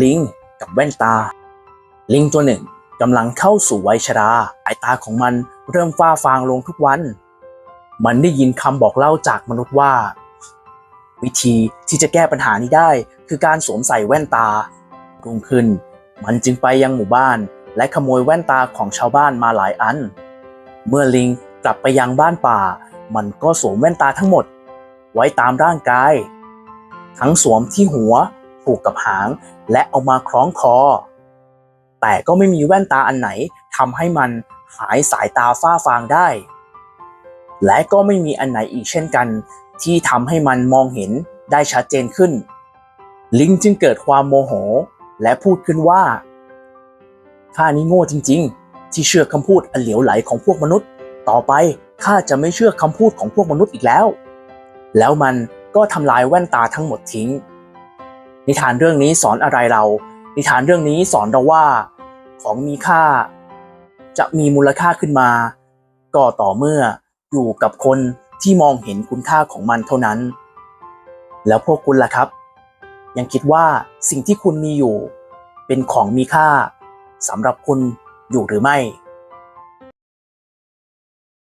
ลิงกับแว่นตา ลิงตัวหนึ่งกำลังเข้าสู่วัยชราสายตาของมันเริ่มฟ้าฟางลงทุกวัน มันได้ยินคำบอกเล่าจากมนุษย์ว่า วิธีที่จะแก้ปัญหานี้ได้ คือการสวมใส่แว่นตารุ่งขึ้น มันจึงไปยังหมู่บ้าน และขโมยแว่นตาของชาวบ้านมาหลายอัน เมื่อลิงกลับไปยังบ้านป่า มันก็สวมแว่นตาทั้งหมด ไว้ตามร่างกาย ทั้งสวมที่หัว ผูกกับหาง และเอามาคล้องคอ แต่ก็ไม่มีแว่นตาอันไหนทำให้มันหายสายตาฝ้าฟางได้ และก็ไม่มีอันไหนอีกเช่นกัน ที่ทำให้มันมองเห็นได้ชัดเจนขึ้น ลิงจึงเกิดความโมโห และพูดขึ้นว่าข้านี้โง่จริง ๆ ที่เชื่อคำพูดอันเหลวไหลของพวกมนุษย์ ต่อไปข้าจะไม่เชื่อคำพูดของพวกมนุษย์อีกแล้ว แล้วมันก็ทำลายแว่นตาทั้งหมดทิ้ง นิทานเรื่องนี้สอนอะไรเรา นิทานเรื่องนี้สอนเราว่า ของมีค่า จะมีมูลค่าขึ้นมา ก็ต่อเมื่ออยู่กับคนที่มองเห็นคุณค่าของมันเท่านั้น แล้วพวกคุณล่ะครับ ยังคิดว่าสิ่งที่คุณมีอยู่ เป็นของมีค่าสำหรับคุณอยู่หรือไม่